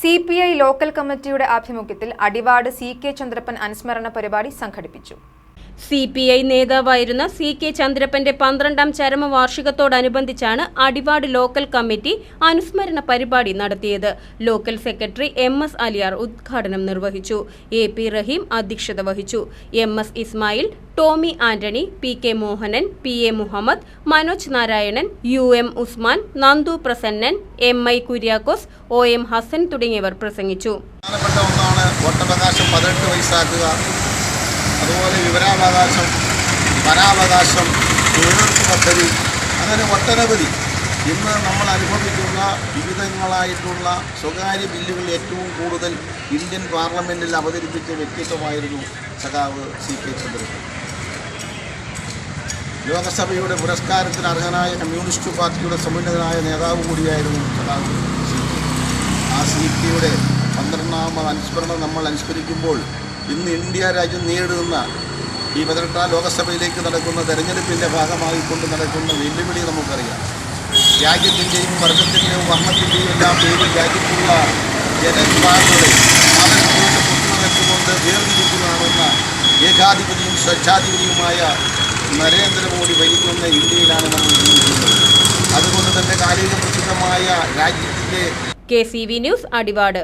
C P I local കമ്മിറ്റിയുടെ ആഭിമുഖ്യത്തിൽ Adivad C K Chandrappan അനുസ്മരണ പരിപാടി സംഘടിപ്പിച്ചു സി പി ഐ നേതാവായിരുന്ന സി കെ ചന്ദ്രപ്പന്റെ പന്ത്രണ്ടാം ചരമവാർഷികത്തോടനുബന്ധിച്ചാണ് അടിവാട് ലോക്കൽ കമ്മിറ്റി അനുസ്മരണ പരിപാടി നടത്തിയത്. Local secretary M S Aliyar ഉദ്ഘാടനം നിർവഹിച്ചു. എ പി റഹീം അധ്യക്ഷത വഹിച്ചു. M S Ismail Tomy Antony P K Mohanan P A Muhammad Manoj Narayanan U M Usman Nandu Prasannan M I Kuriakose O M Hasan തുടങ്ങിയവർ പ്രസംഗിച്ചു. അതുപോലെ വിവരാവകാശം വനാവകാശം തൊഴിലുറപ്പ് പദ്ധതി അങ്ങനെ ഒട്ടനവധി. ഇന്ന് നമ്മൾ അനുഭവിക്കുന്ന വിവിധങ്ങളായിട്ടുള്ള സ്വകാര്യ ബില്ലുകൾ ഏറ്റവും കൂടുതൽ ഇന്ത്യൻ പാർലമെന്റിൽ അവതരിപ്പിച്ച വ്യക്തിത്വമായിരുന്നു സഖാവ് സി കെ ചന്ദ്രൻ ലോകസഭയുടെ പുരസ്കാരത്തിന് അർഹനായ കമ്മ്യൂണിസ്റ്റ് പാർട്ടിയുടെ സമുന്നതനായ നേതാവ് കൂടിയായിരുന്നു സഖാവ് സി കെ. ആ സി കെയുടെ പന്ത്രണ്ടാമത് അനുസ്മരണം നമ്മൾ അനുസ്മരിക്കുമ്പോൾ ഇന്ന് ഇന്ത്യ രാജ്യം നേരിടുന്ന ഈ പതിനെട്ടാം ലോകസഭയിലേക്ക് നടക്കുന്ന തെരഞ്ഞെടുപ്പിന്റെ ഭാഗമായി കൊണ്ട് നടക്കുന്ന വെല്ലുവിളി നമുക്കറിയാം. രാജ്യത്തിന്റെയും വർഗത്തിന്റെയും വർണത്തിന്റെയും എല്ലാം പേരിൽ രാജ്യത്തുള്ള ജനവിഭാഗങ്ങളെ കൊണ്ടുവച്ചുകൊണ്ട് വേർതിരിക്കുന്നതാണെന്ന ഏകാധിപതിയും സ്വച്ഛാധിപതിയുമായ നരേന്ദ്രമോദി ഭരിക്കുന്ന ഇന്ത്യയിലാണ് നമ്മൾ ജീവിക്കുന്നത്. അതുകൊണ്ട് തന്നെ കാലിക പ്രസിദ്ധമായ രാജ്യത്തിന്റെ K C V news Adivad.